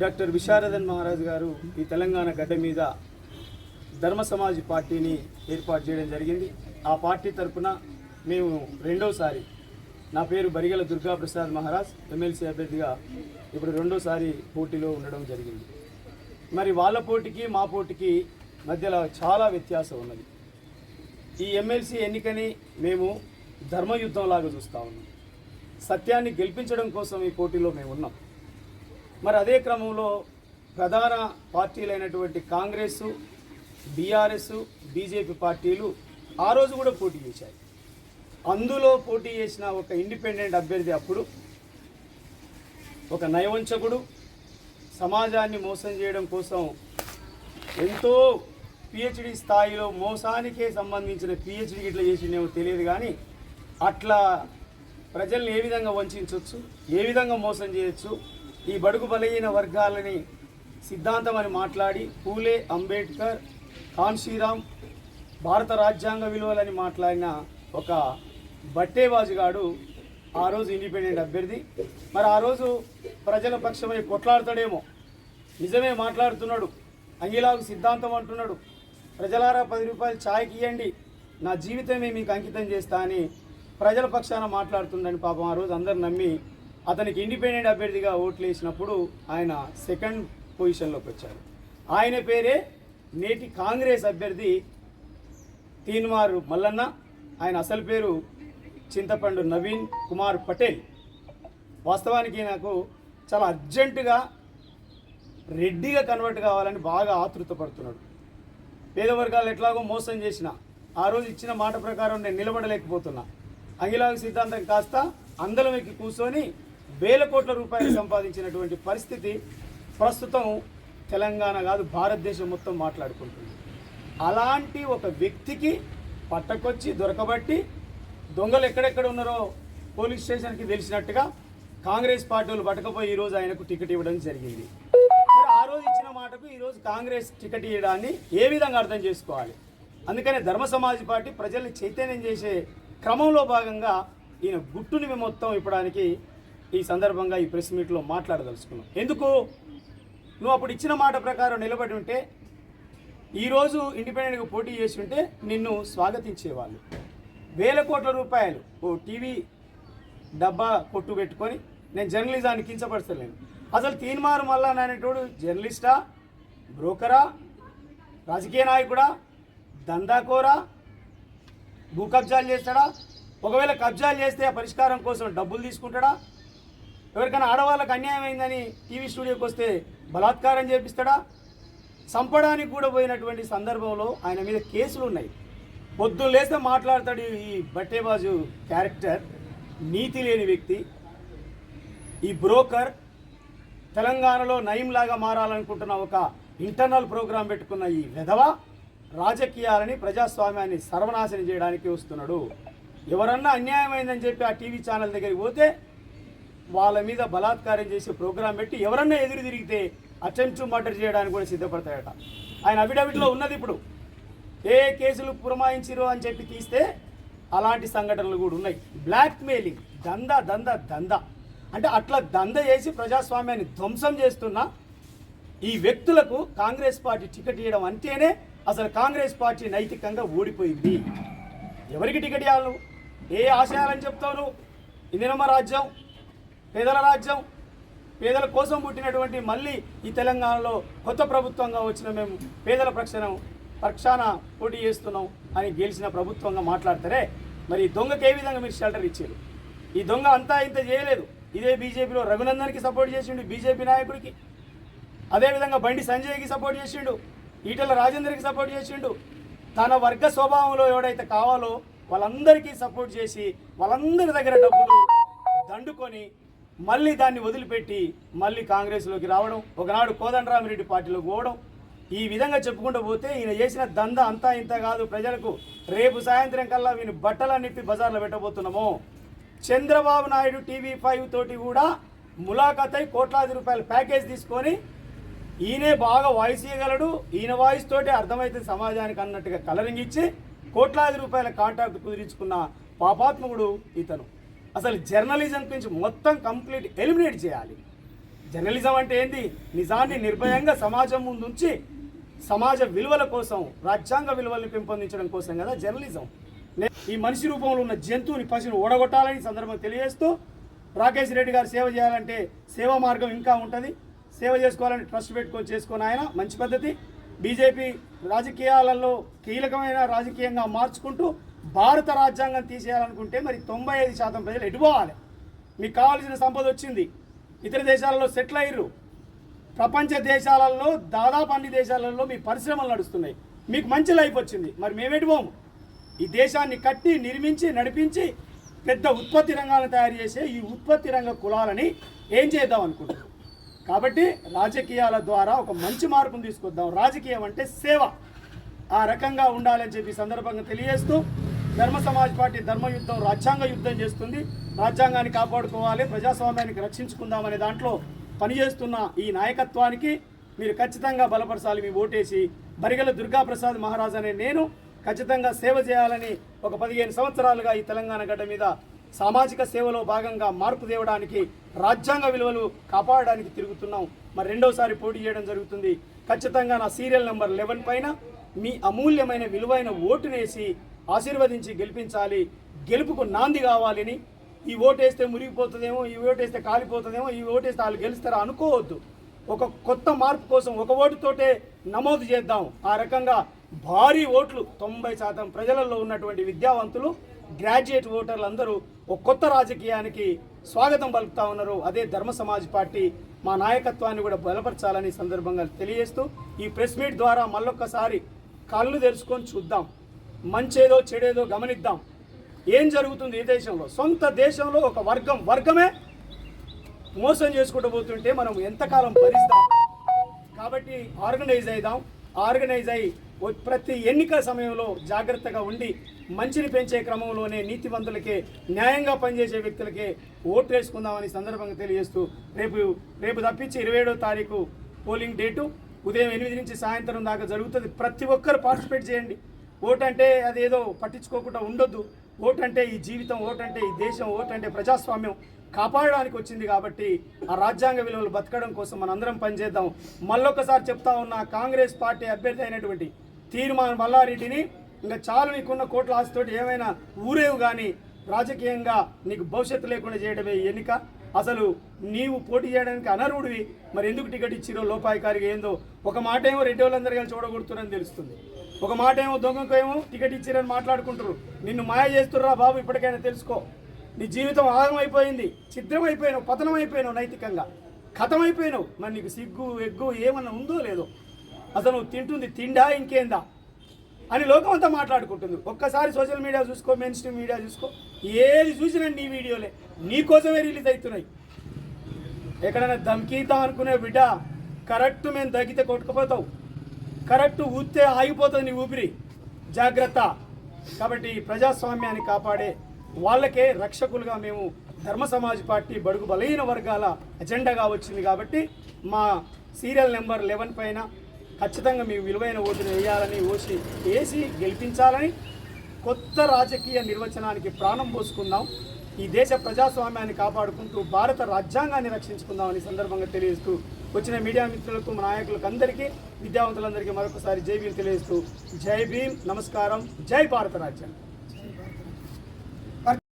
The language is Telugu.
డాక్టర్ విశారదన్ మహారాజ్ గారు ఈ తెలంగాణ గడ్డ మీద ధర్మ సమాజ్ పార్టీని ఏర్పాటు చేయడం జరిగింది. ఆ పార్టీ తరఫున మేము రెండోసారి నా పేరు బరిగల దుర్గాప్రసాద్ మహారాజ్ ఎమ్మెల్సీ అభ్యర్థిగా ఇప్పుడు రెండోసారి పోటీలో ఉండడం జరిగింది. మరి వాళ్ళ పోటీకి మా పోటీకి మధ్యలో చాలా వ్యత్యాసం ఉన్నది. ఈ ఎమ్మెల్సీ ఎన్నికని మేము ధర్మయుద్ధంలాగా చూస్తూ ఉన్నాం. సత్యాన్ని గెలిపించడం కోసం ఈ పోటీలో మేము ఉన్నాం. మరి అదే క్రమంలో ప్రధాన పార్టీలైనటువంటి కాంగ్రెస్ బీఆర్ఎస్ బీజేపీ పార్టీలు ఆ రోజు కూడా పోటీ చేశాయి. అందులో పోటీ చేసిన ఒక ఇండిపెండెంట్ అభ్యర్థి అప్పుడు ఒక నయవంచకుడు సమాజాన్ని మోసం చేయడం కోసం ఎంతో పిహెచ్డి స్థాయిలో మోసానికే సంబంధించిన పిహెచ్డి ఇట్లా చేసిండేమో తెలియదు కానీ అట్లా ప్రజల్ని ఏ విధంగా వంచవచ్చు ఏ విధంగా మోసం చేయొచ్చు ఈ బడుగు బలహీన వర్గాలని సిద్ధాంతం అని మాట్లాడి పూలే అంబేద్కర్ కాన్షీరామ్ భారత రాజ్యాంగ విలువలని మాట్లాడిన ఒక బట్టేబాజుగాడు ఆ రోజు ఇండిపెండెంట్ అభ్యర్థి. మరి ఆ రోజు ప్రజల పక్షమై కొట్లాడతాడేమో. నిజమే మాట్లాడుతున్నాడు. అంగిలాగు సిద్ధాంతం అంటున్నాడు. ప్రజలారా పది రూపాయలు ఛాయ్కి ఇవ్వండి నా జీవితమే మీకు అంకితం చేస్తా అని ప్రజల పక్షాన మాట్లాడుతుండని పాపం ఆ రోజు అందరు నమ్మి అతనికి ఇండిపెండెంట్ అభ్యర్థిగా ఓట్లు వేసినప్పుడు ఆయన సెకండ్ పొజిషన్లోకి వచ్చారు. ఆయన పేరే నేటి కాంగ్రెస్ అభ్యర్థి తీన్మారు మల్లన్న ఆయన అసలు పేరు చింతపండు నవీన్ కుమార్ పటేల్. వాస్తవానికి నాకు చాలా అర్జెంటుగా రెడ్డిగా కన్వర్ట్ కావాలని బాగా ఆతృత పడుతున్నాడు పేద వర్గాలు ఎట్లాగో మోసం చేసిన ఆ రోజు ఇచ్చిన మాట ప్రకారం నేను నిలబడలేకపోతున్నా. అంగిలాగ సిద్ధాంతం కాస్త అందలం ఎక్కి కూర్చొని వేల కోట్ల రూపాయలు సంపాదించినటువంటి పరిస్థితి ప్రస్తుతం తెలంగాణ కాదు భారతదేశం మొత్తం మాట్లాడుకుంటుంది. అలాంటి ఒక వ్యక్తికి పట్టకొచ్చి దొరకబట్టి దొంగలు ఎక్కడెక్కడ ఉన్నారో పోలీస్ స్టేషన్కి తెలిసినట్టుగా కాంగ్రెస్ పార్టీ వాళ్ళు పట్టకపోయి ఈరోజు ఆయనకు టికెట్ ఇవ్వడం జరిగింది. మరి ఆ రోజు ఇచ్చిన మాటకు ఈరోజు కాంగ్రెస్ టికెట్ ఇవ్వడాన్ని ఏ విధంగా అర్థం చేసుకోవాలి? అందుకనే ధర్మ సమాజ్ పార్టీ ప్రజల్ని చైతన్యం చేసే క్రమంలో భాగంగా ఈయన గుట్టుని మొత్తం ఇప్పడానికి ఈ సందర్భంగా ఈ ప్రెస్ మీట్లో మాట్లాడదలుచుకున్నాం. ఎందుకు? నువ్వు అప్పుడు ఇచ్చిన మాట ప్రకారం నిలబడి ఉంటే ఈరోజు ఇండిపెండెంట్గా పోటీ చేసి ఉంటే నిన్ను స్వాగతించేవాళ్ళు. వేల కోట్ల రూపాయలు ఓ టీవీ డబ్బా కొట్టు పెట్టుకొని నేను జర్నలిజాన్ని కించపరచలేను. అసలు తీన్మారు మల్లా అనేటోడు జర్నలిస్టా? బ్రోకరా? రాజకీయ నాయకుడా? దందాకోరా? భూ కబ్జాలు చేస్తాడా? ఒకవేళ కబ్జాలు చేస్తే ఆ పరిష్కారం కోసం డబ్బులు తీసుకుంటాడా? ఎవరికైనా ఆడవాళ్ళకి అన్యాయం అయిందని టీవీ స్టూడియోకి వస్తే బలాత్కారం చేపిస్తాడా? చంపడానికి కూడా పోయినటువంటి సందర్భంలో ఆయన మీద కేసులు ఉన్నాయి. పొద్దున్న లేస్తే మాట్లాడతాడు ఈ బట్టేబాజు క్యారెక్టర్ నీతి లేని వ్యక్తి. ఈ బ్రోకర్ తెలంగాణలో నయంలాగా మారాలనుకుంటున్న ఒక ఇంటర్నల్ ప్రోగ్రాం పెట్టుకున్న ఈ విధవ రాజకీయాలని ప్రజాస్వామ్యాన్ని సర్వనాశనం చేయడానికి వస్తున్నాడు. ఎవరన్నా అన్యాయమైందని చెప్పి ఆ టీవీ ఛానల్ దగ్గరికి పోతే వాళ్ళ మీద బలాత్కారం చేసి ప్రోగ్రాం పెట్టి ఎవరన్నా ఎదురు తిరిగితే అటెంప్ట్ మర్డర్ చేయడానికి కూడా సిద్ధపడతాయట. ఆయన అఫిడవిట్లో ఉన్నది ఇప్పుడు. ఏ కేసులు పురమాయించిరో అని చెప్పి తీస్తే అలాంటి సంఘటనలు కూడా ఉన్నాయి. బ్లాక్మెయిలింగ్ దంద దంద దంద. అంటే అట్లా దంద చేసి ప్రజాస్వామ్యాన్ని ధ్వంసం చేస్తున్న ఈ వ్యక్తులకు కాంగ్రెస్ పార్టీ టికెట్ ఇవ్వడం అంటేనే అసలు కాంగ్రెస్ పార్టీ నైతికంగా ఓడిపోయింది. ఎవరికి టికెట్ ఇవ్వాలి ఏ ఆశయాలని చెప్తావు నువ్వు? ఇందిరమ్మ రాజ్యం పేదల రాజ్యం పేదల కోసం పుట్టినటువంటి మళ్ళీ ఈ తెలంగాణలో కొత్త ప్రభుత్వంగా వచ్చిన మేము పేదల ప్రక్షణం పక్షాన పోటీ చేస్తున్నాం అని గెలిచిన ప్రభుత్వంగా మాట్లాడతారే మరి దొంగకి ఏ విధంగా మీరు షెల్టర్ ఇచ్చారు? ఈ దొంగ అంతా ఇంత చేయలేదు. ఇదే బీజేపీలో రఘునందన్కి సపోర్ట్ చేసిండు బీజేపీ నాయకుడికి. అదేవిధంగా బండి సంజయ్కి సపోర్ట్ చేసిండు ఈటల రాజేందర్కి సపోర్ట్ చేసిండు. తన వర్గ స్వభావంలో ఎవడైతే కావాలో వాళ్ళందరికీ సపోర్ట్ చేసి వాళ్ళందరి దగ్గర డబ్బులు దండుకొని మళ్ళీ దాన్ని వదిలిపెట్టి మళ్ళీ కాంగ్రెస్లోకి రావడం ఒకనాడు కోదండరామిరెడ్డి పార్టీలో పోవడం ఈ విధంగా చెప్పుకుంటూ పోతే ఈయన చేసిన దంద అంతా ఇంత కాదు. ప్రజలకు రేపు సాయంత్రం కల్లా వీని బట్టలన్నిటి బజార్లో పెట్టబోతున్నాము. చంద్రబాబు నాయుడు టీవీ ఫైవ్ తోటి కూడా ములాఖాతై కోట్లాది రూపాయల ప్యాకేజ్ తీసుకొని ఈయనే బాగా వాయిస్ ఇవ్వగలడు ఈయన వాయిస్ తోటి అర్థమైతే సమాజానికి అన్నట్టుగా కలరింగ్ ఇచ్చి కోట్లాది రూపాయల కాంట్రాక్ట్ కుదిరించుకున్న పాపాత్మకుడు ఇతను. అసలు జర్నలిజం నుంచి మొత్తం కంప్లీట్ ఎలిమినేట్ చేయాలి. జర్నలిజం అంటే ఏంది? నిజాన్ని నిర్భయంగా సమాజం ముందుంచి సమాజ విలువల కోసం రాజ్యాంగ విలువల్ని పెంపొందించడం కోసం కదా జర్నలిజం. ఈ మనిషి రూపంలో ఉన్న జంతువుని పశువుని ఓడగొట్టాలని సందర్భం తెలియజేస్తూ రాకేష్ రెడ్డి గారు సేవ చేయాలంటే సేవా మార్గం ఇంకా ఉంటుంది. సేవ చేసుకోవాలని ట్రస్ట్ పెట్టుకొని చేసుకుని ఆయన మంచి పద్ధతి. బీజేపీ రాజకీయాలలో కీలకమైన రాజకీయంగా మార్చుకుంటూ భారత రాజ్యాంగం తీసేయాలనుకుంటే మరి తొంభై ఐదు శాతం ప్రజలు ఎటుపోవాలి మీకు కావాల్సిన సంపద వచ్చింది. ఇతర దేశాలలో సెటిల్ అయ్యారు ప్రపంచ దేశాలలో దాదాపు అన్ని దేశాలలో మీ పరిశ్రమలు నడుస్తున్నాయి. మీకు మంచి లైఫ్ వచ్చింది. మరి మేమేటి పోము? ఈ దేశాన్ని కట్టి నిర్మించి నడిపించి పెద్ద ఉత్పత్తి రంగాలను తయారు చేసే ఈ ఉత్పత్తి రంగ కులాలని ఏం చేద్దాం అనుకుంటున్నాం కాబట్టి రాజకీయాల ద్వారా ఒక మంచి మార్పును తీసుకొద్దాం. రాజకీయం అంటే సేవ. ఆ రకంగా ఉండాలని చెప్పి సందర్భంగా తెలియజేస్తూ ధర్మ సమాజ్ పార్టీ ధర్మ యుద్ధం రాజ్యాంగ యుద్ధం చేస్తుంది. రాజ్యాంగాన్ని కాపాడుకోవాలి ప్రజాస్వామ్యానికి రక్షించుకుందామనే దాంట్లో పనిచేస్తున్న ఈ నాయకత్వానికి మీరు ఖచ్చితంగా బలపరచాలి మీ ఓటేసి. బరిగల దుర్గాప్రసాద్ మహారాజ్ అనే నేను ఖచ్చితంగా సేవ చేయాలని ఒక పదిహేను సంవత్సరాలుగా ఈ తెలంగాణ గడ్డ మీద సామాజిక సేవలో భాగంగా మార్పు తేవడానికి రాజ్యాంగ విలువలు కాపాడడానికి తిరుగుతున్నాం. మరి రెండోసారి పోటీ చేయడం జరుగుతుంది. ఖచ్చితంగా నా సీరియల్ నెంబర్ లెవెన్ పైన మీ అమూల్యమైన విలువైన ఓటునేసి ఆశీర్వదించి గెలిపించాలి. గెలుపుకు నాంది కావాలని ఈ ఓటేస్తే మురిగిపోతుందేమో ఈ ఓటేస్తే కాలిపోతుందేమో ఈ ఓటేస్తే వాళ్ళు గెలుస్తారా అనుకోవద్దు. ఒక కొత్త మార్పు కోసం ఒక ఓటుతోటే నమోదు చేద్దాం. ఆ రకంగా భారీ ఓట్లు తొంభై శాతం ప్రజలలో ఉన్నటువంటి విద్యావంతులు గ్రాడ్యుయేట్ ఓటర్లు అందరూ ఒక కొత్త రాజకీయానికి స్వాగతం పలుకుతా ఉన్నారు. అదే ధర్మ సమాజ్ పార్టీ మా నాయకత్వాన్ని కూడా బలపరచాలని సందర్భంగా తెలియజేస్తూ ఈ ప్రెస్ మీట్ ద్వారా మళ్ళొక్కసారి కళ్ళు తెరుచుకొని చూద్దాం. మంచేదో చెడేదో గమనిద్దాం. ఏం జరుగుతుంది ఈ దేశంలో? సొంత దేశంలో ఒక వర్గం వర్గమే మోసం చేసుకుంటూ పోతుంటే మనం ఎంతకాలం భరిస్తాం? కాబట్టి ఆర్గనైజ్ అయిదాం. ఆర్గనైజ్ అయి ప్రతి ఎన్నికల సమయంలో జాగ్రత్తగా ఉండి మంచిని పెంచే క్రమంలోనే నీతివంతులకే న్యాయంగా పనిచేసే వ్యక్తులకే ఓట్లు వేసుకుందామని సందర్భంగా తెలియజేస్తూ రేపు రేపు తప్పించి ఇరవై ఏడో తారీఖు పోలింగ్ డేటు. ఉదయం ఎనిమిది నుంచి సాయంత్రం దాకా జరుగుతుంది. ప్రతి ఒక్కరు పార్టిసిపేట్ చేయండి. ఓటంటే అది అదేదో పట్టించుకోకుండా ఉండొద్దు. ఓటంటే ఈ జీవితం ఓటంటే ఈ దేశం ఓటంటే ప్రజాస్వామ్యం కాపాడడానికి వచ్చింది కాబట్టి ఆ రాజ్యాంగ విలువలు బతకడం కోసం మనందరం పనిచేద్దాం. మళ్ళొకసారి చెప్తా ఉన్న కాంగ్రెస్ పార్టీ అభ్యర్థి అయినటువంటి తీర్మాన్ మల్లారెడ్డిని ఇంకా చాలు నీకున్న కోట్ల ఆస్తితోటి ఏమైనా ఊరేవు కానీ రాజకీయంగా నీకు భవిష్యత్తు లేకుండా చేయడమే ఎన్నిక. అసలు నీవు పోటీ చేయడానికి అనర్హుడివి. మరి ఎందుకు టికెట్ ఇచ్చిరో లోపాయకారిగా ఏందో ఒక మాట ఏమో రెడ్డి వాళ్ళందరూ కలిసి చూడగొడుతున్నారని తెలుస్తుంది. ఒక మాట ఏమో దొంగకు ఏమో టికెట్ ఇచ్చిరని మాట్లాడుకుంటారు నిన్ను మాయ చేస్తుర్రా బాబు ఇప్పటికైనా తెలుసుకో. నీ జీవితం ఆగమైపోయింది ఛిద్రమైపోయినావు పతనం అయిపోయినావు నైతికంగా. అయిపోయినావు మరి నీకు సిగ్గు ఎగ్గు ఏమన్నా ఉందో లేదో. అసలు నువ్వు తింటుంది తిండా ఇంకేందా? అని లోకం అంతా మాట్లాడుకుంటుంది. ఒక్కసారి సోషల్ మీడియా చూసుకో మెయిన్ స్ట్రీమ్ మీడియా చూసుకో. ఏది చూసినా నీ వీడియోలే. నీకోసమే రిలీజ్ అవుతున్నాయి. ఎక్కడైనా దమ్కీద్దాం అనుకునే బిడ్డ కరెక్ట్ మేము తగ్గితే కొట్టుకుపోతావు. కరెక్ట్ ఊతే ఆగిపోతుంది నీ ఊపిరి. జాగ్రత్త. కాబట్టి ప్రజాస్వామ్యాన్ని కాపాడే వాళ్ళకే రక్షకులుగా మేము ధర్మ సమాజ్ పార్టీ బడుగు బలహీన వర్గాల ఎజెండాగా వచ్చింది కాబట్టి మా సీరియల్ నెంబర్ లెవెన్ పైన ఖచ్చితంగా మీ విలువైన ఓటును వేయాలని ఓసి వేసి గెలిపించాలని కొత్త రాజకీయ నిర్వచనానికి ప్రాణం పోసుకుందాం. ఈ దేశ ప్రజాస్వామ్యాన్ని కాపాడుకుంటూ భారత రాజ్యాంగాన్ని రక్షించుకుందామని సందర్భంగా తెలియజేస్తూ వచ్చిన మీడియా మిత్రులకు నాయకులకు అందరికీ విద్యావంతులందరికీ మరొకసారి జై భీమ్ తెలియజేస్తూ జై భీమ్. నమస్కారం. జై భారత రాజ్యం.